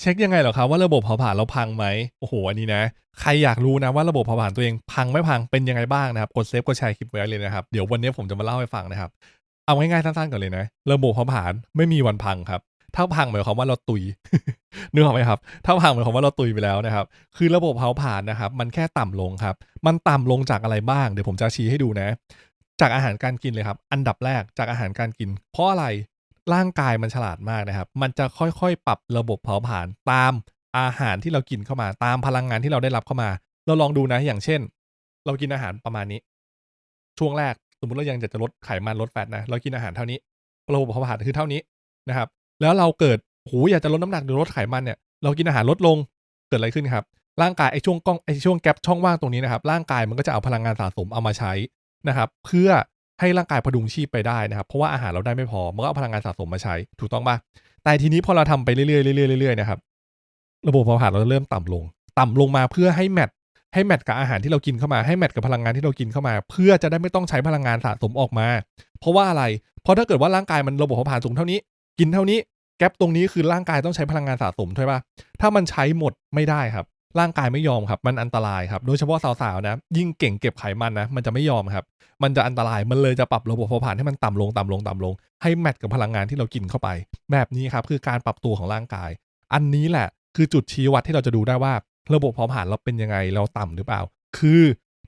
เช็คยังไงเหรอครับว่าระบบเผาผลาญเราพังไหมโอ้โหอันนี้นะ ใครอยากรู้นะว่าระบบเผาผลาญตัวเองพังไม่พังเป็นยังไงบ้างนะครับกดเซฟกดแชร์คลิปไว้เลยนะครับเดี๋ยววันนี้ผมจะมาเล่าให้ฟังนะครับ เอาง่ายๆสั้นๆก่อนเลยนะ ระบบเผาผลาญไม่มีวันพังครับถ้าพังหมายความว่าเราตุยนึกออกไหมครับ ถ้าพังหมายความว่าเราตุยไปแล้วนะครับ คือระบบเผาผลาญนะครับ มันแค่ต่ำลงครับ มันต่ำลงจากอะไรบ้าง เดี๋ยวผมจะชี้ให้ดูนะ จากอาหารการกินเลยครับ อันดับแรกจากอาหารการกิน เพราะอะไร ร่างกายมันฉลาดมากนะครับ มันจะค่อยๆ ปรับระบบเผาผลาญตามอาหารที่เรากินเข้ามาตามพลังงานที่เราได้รับเข้ามา เราลองดูนะอย่างเช่น เรากินอาหารประมาณนี้ ช่วงแรกสมมติเรายังจะจะลดไขมันลดแฟตนะเรากินอาหารเท่านี้ระบบเผาผลาญคือเท่านี้นะครับ แล้วเราเกิดโหอยากจะลดน้ำหนักหรือลดไขมันเนี่ยเรากินอาหารลดลงเกิดอะไรขึ้นครับร่างกายไอ้ช่วงกล้องไอ้ช่วงแกลบช่องว่างตรงนี้นะครับร่างกายมันก็จะเอาพลังงานสะสมเอามาใช้นะครับ เพื่อ ให้ร่างกายพดุงชีพไปได้นะครับ เพราะว่าอาหารเราได้ไม่พอมันก็เอาพลังงานสะสมมาใช้ ถูกต้องปะแต่ทีนี้พอเราทำไปเรื่อยๆเรื่อยๆเรื่อยๆนะครับ ระบบเผาผลาญเราเริ่มต่ำลง ต่ำลงมาเพื่อให้แมทให้แมทกับอาหารที่เรากินเข้ามาให้แมทกับพลังงานที่เรากินเข้ามา เพื่อจะได้ไม่ต้องใช้พลังงานสะสมออกมา เพราะว่าอะไร เพราะถ้าเกิดว่าร่างกายมันระบบเผาผลาญสูงเท่านี้ กินเท่านี้แกลบตรงนี้คือร่างกายต้องใช้พลังงานสะสมใช่ปะถ้ามันใช้หมดไม่ได้ครับ ร่างกายไม่ยอมครับ มันอันตรายครับ โดยเฉพาะสาวๆนะ ยิ่งเก่งเก็บไขมันนะ มันจะไม่ยอมครับ มันจะอันตราย มันเลยจะปรับระบบเผาผลาญให้มันต่ำลงต่ำลงต่ำลง ให้แมทกับพลังงานที่เรากินเข้าไป แบบนี้ครับ คือการปรับตัวของร่างกาย อันนี้แหละ คือจุดชี้วัดที่เราจะดูได้ว่า ระบบเผาผลาญเราเป็นยังไง เราต่ำหรือเปล่า คือ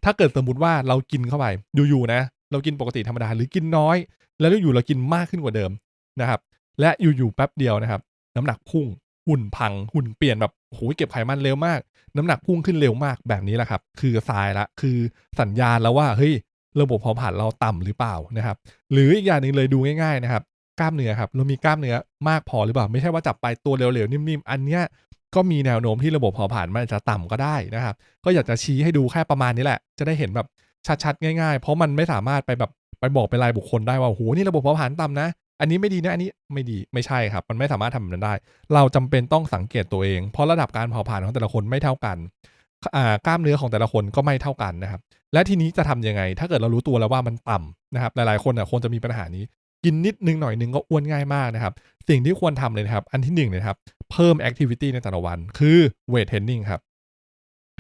ถ้าเกิดสมมติว่าเรากินเข้าไป อยู่ๆนะ เรากินปกติธรรมดาหรือกินน้อย แล้วอยู่ๆเรากินมากขึ้นกว่าเดิมนะครับ และอยู่ๆแป๊บเดียวนะครับ น้ำหนักพุ่ง หุ่นพังหุ่นเปลี่ยนแบบโหยเก็บไขมันเร็วมาก น้ำหนักพุ่งขึ้นเร็วมากแบบนี้แหละครับ คือทรายละคือสัญญาณแล้วว่าเฮ้ยระบบเผาผลาญเราต่ำหรือเปล่านะครับ หรืออีกอย่างหนึ่งเลยดูง่ายๆนะครับกล้ามเนื้อครับเรามีกล้ามเนื้อมากพอหรือเปล่า ไม่ใช่ว่าจับไปตัวเหลวๆนิ่มๆอันเนี้ยก็มีแนวโน้มที่ระบบเผาผลาญมันจะต่ำก็ได้นะครับ ก็อยากจะชี้ให้ดูแค่ประมาณนี้แหละ จะได้เห็นแบบชัดๆ ง่ายๆ เพราะมันไม่สามารถไปแบบไปบอกเป็นรายบุคคลได้ว่าโหนี่ระบบเผาผลาญต่ำนะ อันนี้ไม่ดีนะอันนี้ไม่ดีไม่ใช่ครับ มันไม่สามารถทำแบบนั้นได้ เราจำเป็นต้องสังเกตตัวเอง เพราะระดับการเผาผลาญของแต่ละคนไม่เท่ากันอ่ากล้ามเนื้อของแต่ละคนก็ไม่เท่ากันนะครับ และทีนี้จะทำยังไง ถ้าเกิดเรารู้ตัวแล้วว่ามันต่ำนะครับ หลายๆคนอะคงจะมีปัญหานี้ กินนิดนึงหน่อยนึงก็อ้วนง่ายมากนะครับ สิ่งที่ควรทำเลยนะครับ อันที่หนึ่งเลยครับ เพิ่มแอคทิวิตี้ในแต่ละวัน คือเวทเทรนนิ่งครับ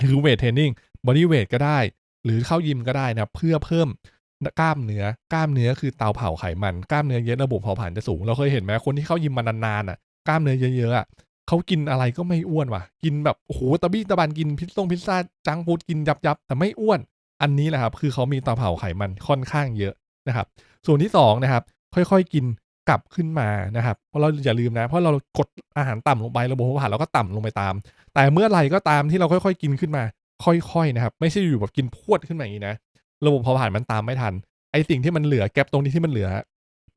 คือเวทเทรนนิ่งบอดี้เวทก็ได้ หรือเข้ายิมก็ได้นะ เพื่อเพิ่ม กล้ามเนื้อกล้ามเนื้อคือเตาเผาไขมันกล้ามเนื้อเยอะระบบเผาผลาญจะสูง เราเคยเห็นไหมคนที่เข้ายิมมานานๆอะกล้ามเนื้อเยอะๆอะเขากินอะไรก็ไม่อ้วนว่ะ กินแบบโอ้โหตะบี้ตะบันกินพิซซ่งพิซซ่าจังฟูดกินยับยับๆแต่ไม่อ้วน อันนี้แหละครับ คือเขามีเตาเผาไขมันค่อนข้างเยอะนะครับ ส่วนที่สองนะครับ ค่อยๆกินกลับขึ้นมานะครับ เพราะเราอย่าลืมนะ เพราะเรากดอาหารต่ำลงไประบบเผาผลาญเราก็ต่ำลงไปตาม แต่เมื่อไหร่ก็ตามที่เราค่อยๆ กินขึ้นมา ค่อยๆนะครับ ไม่ใช่อยู่แบบกินพรวดขึ้นมาอย่างนี้นะ ระบบเผาผลาญมันตามไม่ทัน ไอสิ่งที่มันเหลือแกลบตรงนี้ที่มันเหลือ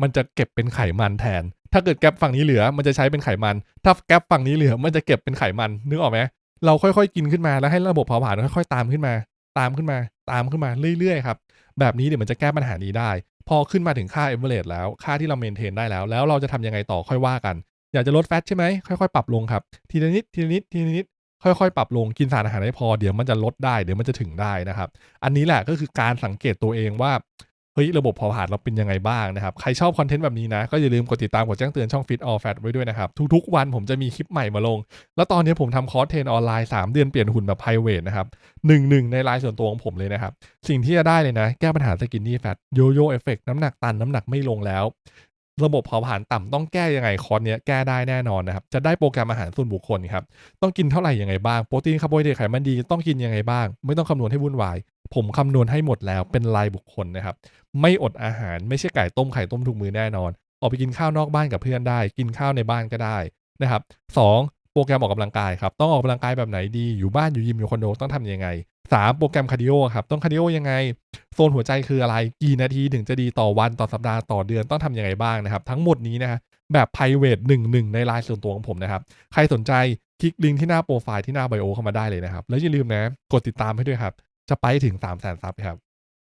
มันจะเก็บเป็นไขมันแทน ถ้าเกิดแกลบฝั่งนี้เหลือมันจะใช้เป็นไขมัน ถ้าแกลบฝั่งนี้เหลือมันจะเก็บเป็นไขมัน นึกออกไหมเราค่อยๆกินขึ้นมาแล้วให้ระบบเผาผลาญค่อยๆตามขึ้นมา ตามขึ้นมา ตามขึ้นมาเรื่อยๆครับ แบบนี้เดี๋ยวมันจะแก้ปัญหานี้ได้ พอขึ้นมาถึงค่าเอเวอเรสแล้ว ค่าที่เราเมนเทนได้แล้ว แล้วเราจะทำยังไงต่อค่อยว่ากัน อยากจะลดแฟตใช่ไหมค่อยๆ ปรับลงครับ ทีละนิด ทีละนิด ทีละนิด ค่อยๆ ปรับลงกินสารอาหารให้พอเดี๋ยวมันจะลดได้เดี๋ยวมันจะถึงได้นะครับ อันนี้แหละก็คือการสังเกตตัวเองว่าเฮ้ยระบบเผาผลาญเราเป็นยังไงบ้างนะครับ ใครชอบคอนเทนต์แบบนี้นะ ก็อย่าลืมกดติดตามกดแจ้งเตือนช่อง Fit All Fat ไว้ด้วยนะครับ ทุกๆ วันผมจะมีคลิปใหม่มาลง แล้วตอนนี้ผมทำคอร์สเทรนออนไลน์ 3 เดือนเปลี่ยนหุ่นแบบ p r i v a t นะครับหนึ่งหนึ่งในไลน์ส่วนตัวของผมเลยนะครับ สิ่งที่จะได้เลยนะ แก้ปัญหาสกินนี่แฟตโยโย่เอฟเฟกน้ำหนักตันน้ำหนักไม่ลงแล้ว ระบบเผาผลาญต่ำต้องแก้ยังไงคอร์สเนี้ยแก้ได้แน่นอนนะครับ จะได้โปรแกรมอาหารส่วนบุคคลครับ ต้องกินเท่าไหร่ยังไงบ้าง โปรตีนคาร์โบไฮเดรตไขมันดีต้องกินยังไงบ้าง ไม่ต้องคำนวณให้วุ่นวาย ผมคำนวณให้หมดแล้วเป็นรายบุคคลนะครับ ไม่อดอาหารไม่ใช่ไก่ต้มไข่ต้มทุกมือแน่นอน ออกไปกินข้าวนอกบ้านกับเพื่อนได้ กินข้าวในบ้านก็ได้นะครับสองโปรแกรมออกกำลังกายครับ ต้องออกกำลังกายแบบไหนดี อยู่บ้านอยู่ยิมอยู่คอนโดต้องทำยังไงสามโปรแกรมคาร์ดิโอครับ ต้องคาร์ดิโอยังไง โซนหัวใจคืออะไร กี่นาทีถึงจะดีต่อวันต่อสัปดาห์ต่อเดือนต้องทำยังไงบ้างนะครับ ทั้งหมดนี้นะฮะแบบ private หนึ่งหนึ่งในไลน์ส่วนตัวของผมนะครับ ใครสนใจคลิกลิงก์ที่หน้าโปรไฟล์ที่หน้าไบโอเข้ามาได้เลยนะครับ แล้วอย่าลืมนะ กดติดตามให้ด้วยครับ จะไปถึง 3 0 0 0 0 0ซับครับ